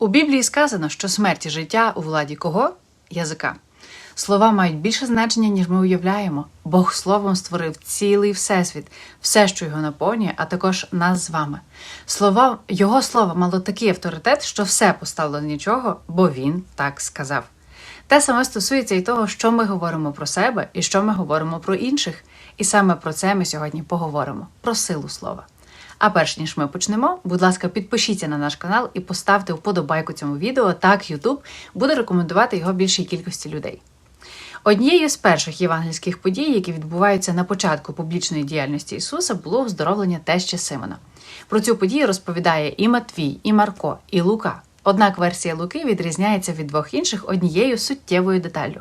У Біблії сказано, що смерть і життя у владі кого? Язика. Слова мають більше значення, ніж ми уявляємо. Бог словом створив цілий всесвіт, все, що його наповнює, а також нас з вами. Слова, його слово мало такий авторитет, що все постало нічого, бо він так сказав. Те саме стосується і того, що ми говоримо про себе і що ми говоримо про інших. І саме про це ми сьогодні поговоримо про силу слова. А перш ніж ми почнемо, будь ласка, підпишіться на наш канал і поставте вподобайку цьому відео. Так YouTube буде рекомендувати його більшій кількості людей. Однією з перших євангельських подій, які відбуваються на початку публічної діяльності Ісуса, було оздоровлення тещі Симона. Про цю подію розповідає і Матвій, і Марко, і Лука. Однак версія Луки відрізняється від двох інших однією суттєвою деталлю.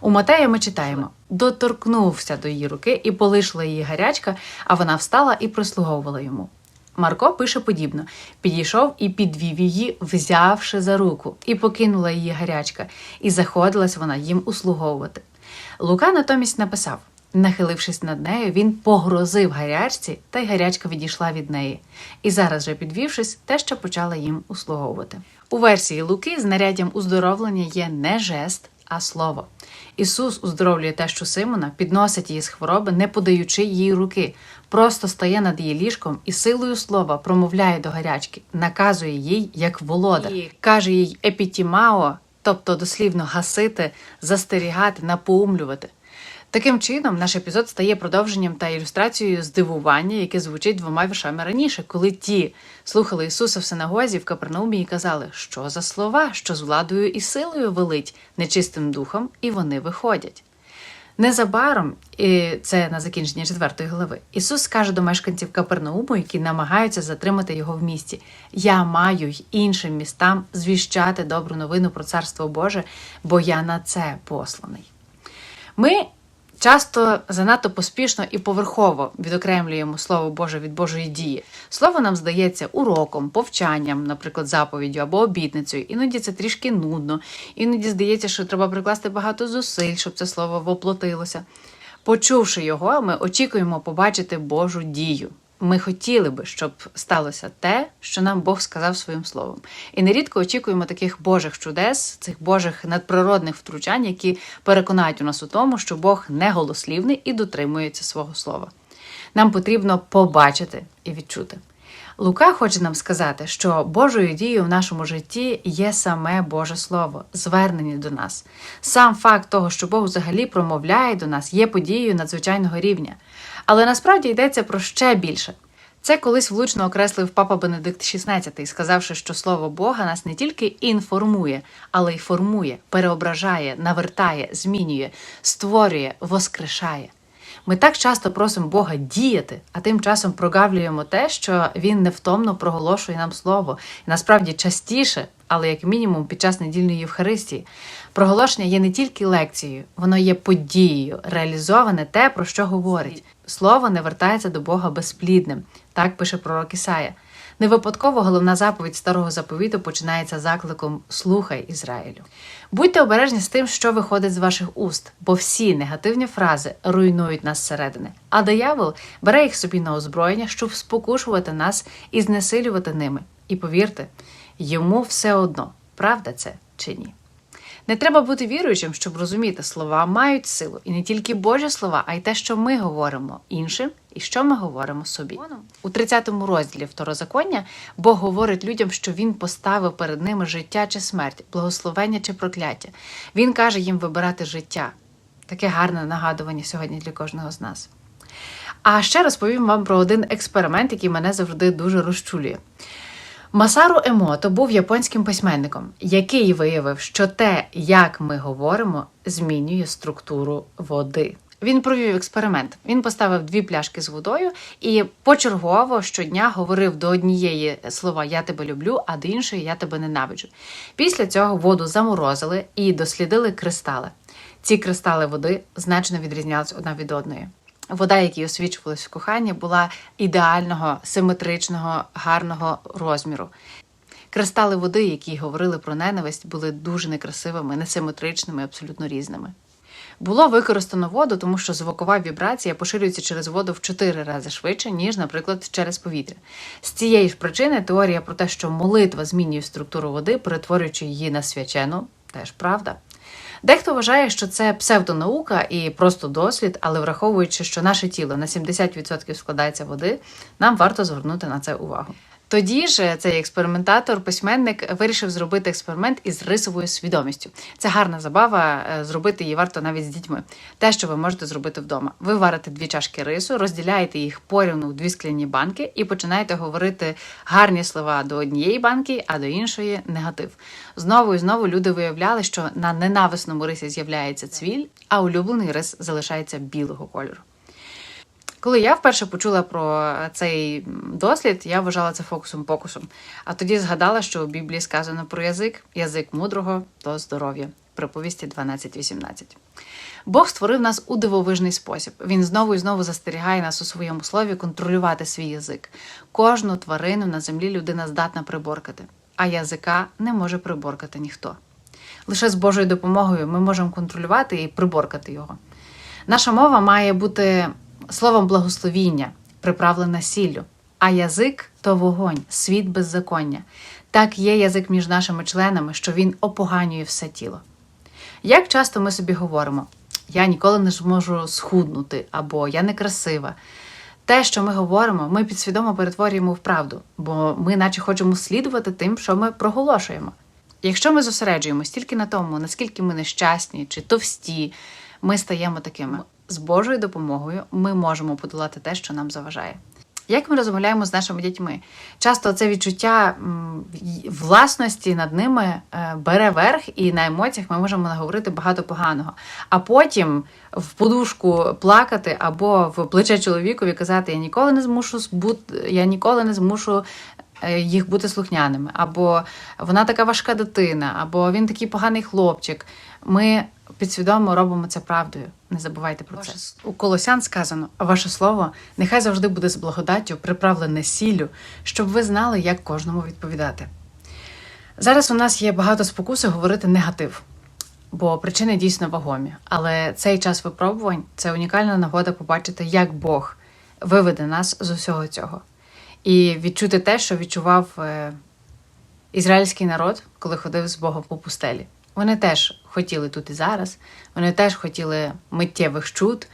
У Матея ми читаємо: доторкнувся до її руки і полишила її гарячка, а вона встала і прислуговувала йому. Марко пише подібно: підійшов і підвів її, взявши за руку, і покинула її гарячка, і заходилась вона їм услуговувати. Лука натомість написав: нахилившись над нею, він погрозив гарячці, та й гарячка відійшла від неї. І зараз же підвівшись, те, що почала їм услуговувати. У версії Луки знаряддям уздоровлення є не жест, а слово. Ісус уздоровлює тещу Симона, підносить її з хвороби, не подаючи їй руки, просто стає над її ліжком і силою слова промовляє до гарячки, наказує їй як володар, і каже їй епітімао, тобто дослівно гасити, застерігати, напоумлювати. Таким чином, наш епізод стає продовженням та ілюстрацією здивування, яке звучить двома віршами раніше, коли ті слухали Ісуса в синагозі в Капернаумі і казали, що за слова, що з владою і силою велить нечистим духом, і вони виходять. Незабаром, і це на закінчення четвертої глави, Ісус скаже до мешканців Капернауму, які намагаються затримати його в місті: Я маю й іншим містам звіщати добру новину про Царство Боже, бо я на це посланий. Ми часто занадто поспішно і поверхово відокремлюємо Слово Боже від Божої дії. Слово нам здається уроком, повчанням, наприклад, заповіддю або обітницею. Іноді це трішки нудно, іноді здається, що треба прикласти багато зусиль, щоб це слово воплотилося. Почувши його, ми очікуємо побачити Божу дію. Ми хотіли би, щоб сталося те, що нам Бог сказав своїм словом. І нерідко очікуємо таких Божих чудес, цих Божих надприродних втручань, які переконають у нас у тому, що Бог не голослівний і дотримується свого слова. Нам потрібно побачити і відчути. Лука хоче нам сказати, що Божою дією в нашому житті є саме Боже Слово, звернення до нас. Сам факт того, що Бог взагалі промовляє до нас, є подією надзвичайного рівня. Але насправді йдеться про ще більше. Це колись влучно окреслив папа Бенедикт XVI, сказавши, що слово Бога нас не тільки інформує, але й формує, переображає, навертає, змінює, створює, воскрешає. Ми так часто просимо Бога діяти, а тим часом прогавлюємо те, що Він невтомно проголошує нам слово. І насправді частіше, але як мінімум під час недільної Євхаристії, проголошення є не тільки лекцією, воно є подією, реалізоване те, про що говорить. Слово не вертається до Бога безплідним. Так пише пророк Ісая. Не випадково головна заповідь старого заповіту починається закликом Слухай Ізраїлю. Будьте обережні з тим, що виходить з ваших уст, бо всі негативні фрази руйнують нас зсередини, а диявол бере їх собі на озброєння, щоб спокушувати нас і знесилювати ними. І повірте, йому все одно, правда це чи ні. Не треба бути віруючим, щоб розуміти, слова мають силу, і не тільки Божі слова, а й те, що ми говоримо іншим, і що ми говоримо собі. У 30-му розділі второзаконня Бог говорить людям, що він поставив перед ними життя чи смерть, благословення чи прокляття. Він каже їм вибирати життя. Таке гарне нагадування сьогодні для кожного з нас. А ще розповім вам про один експеримент, який мене завжди дуже розчулює. Масару Емото був японським письменником, який виявив, що те, як ми говоримо, змінює структуру води. Він провів експеримент. Він поставив дві пляшки з водою і почергово щодня говорив до однієї слова Я тебе люблю, а до іншої Я тебе ненавиджу. Після цього воду заморозили і дослідили кристали. Ці кристали води значно відрізнялись одна від одної. Вода, якій освічувалась в коханні, була ідеального, симетричного, гарного розміру. Кристали води, які говорили про ненависть, були дуже некрасивими, несиметричними, абсолютно різними. Було використано воду, тому що звукова вібрація поширюється через воду в 4 рази швидше, ніж, наприклад, через повітря. З цієї ж причини теорія про те, що молитва змінює структуру води, перетворюючи її на свячену, теж правда. Дехто вважає, що це псевдонаука і просто дослід, але враховуючи, що наше тіло на 70% складається води, нам варто звернути на це увагу. Тоді ж цей експериментатор, письменник, вирішив зробити експеримент із рисовою свідомістю. Це гарна забава, е, зробити її варто навіть з дітьми. Те, що ви можете зробити вдома. Ви варите дві чашки рису, розділяєте їх порівну в дві скляні банки і починаєте говорити гарні слова до однієї банки, а до іншої негатив. Знову і знову люди виявляли, що на ненависному рисі з'являється цвіль, а улюблений рис залишається білого кольору. Коли я вперше почула про цей дослід, я вважала це фокусом-покусом. А тоді згадала, що у Біблії сказано про язик, язик мудрого то здоров'я. Приповісті 12.18. Бог створив нас у дивовижний спосіб. Він знову і знову застерігає нас у своєму слові контролювати свій язик. Кожну тварину на землі людина здатна приборкати, а язика не може приборкати ніхто. Лише з Божою допомогою ми можемо контролювати і приборкати його. Наша мова має бути словом благословіння, приправлена сіллю, а язик то вогонь, світ беззаконня. Так є язик між нашими членами, що він опоганює все тіло. Як часто ми собі говоримо, я ніколи не зможу схуднути або я некрасива. Те, що ми говоримо, ми підсвідомо перетворюємо в правду, бо ми наче хочемо слідувати тим, що ми проголошуємо. Якщо ми зосереджуємось тільки на тому, наскільки ми нещасні чи товсті, ми стаємо такими. З Божою допомогою ми можемо подолати те, що нам заважає. Як ми розмовляємо з нашими дітьми? Часто це відчуття власності над ними е, бере верх, і на емоціях ми можемо наговорити багато поганого. А потім в подушку плакати або в плече чоловікові казати: Я ніколи не змушу збут- я ніколи не змушу е, їх бути слухняними, або вона така важка дитина, або він такий поганий хлопчик. Ми підсвідомо робимо це правдою. Не забувайте про це. У Колосян сказано: ваше слово нехай завжди буде з благодаттю, приправлене сіллю, щоб ви знали, як кожному відповідати. Зараз у нас є багато спокуси говорити негатив, бо причини дійсно вагомі. Але цей час випробувань це унікальна нагода побачити, як Бог виведе нас з усього цього. І відчути те, що відчував е, ізраїльський народ, коли ходив з Богом по пустелі. Вони теж хотіли тут і зараз, вони теж хотіли миттєвих чуд.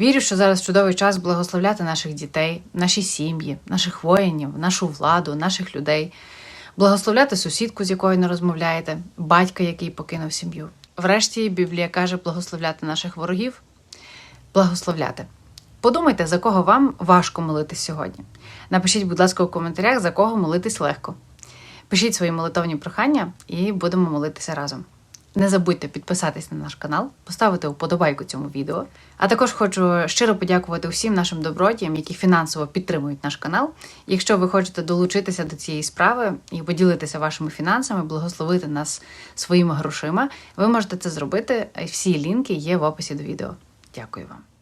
Вірю, що зараз чудовий час благословляти наших дітей, наші сім'ї, наших воїнів, нашу владу, наших людей, благословляти сусідку, з якою не розмовляєте, батька, який покинув сім'ю. Врешті Біблія каже благословляти наших ворогів, благословляти. Подумайте, за кого вам важко молитись сьогодні. Напишіть, будь ласка, у коментарях, за кого молитись легко. Пишіть свої молитовні прохання і будемо молитися разом. Не забудьте підписатись на наш канал, поставити вподобайку цьому відео. А також хочу щиро подякувати усім нашим добродіям, які фінансово підтримують наш канал. Якщо ви хочете долучитися до цієї справи і поділитися вашими фінансами, благословити нас своїми грошима, ви можете це зробити. Всі лінки є в описі до відео. Дякую вам.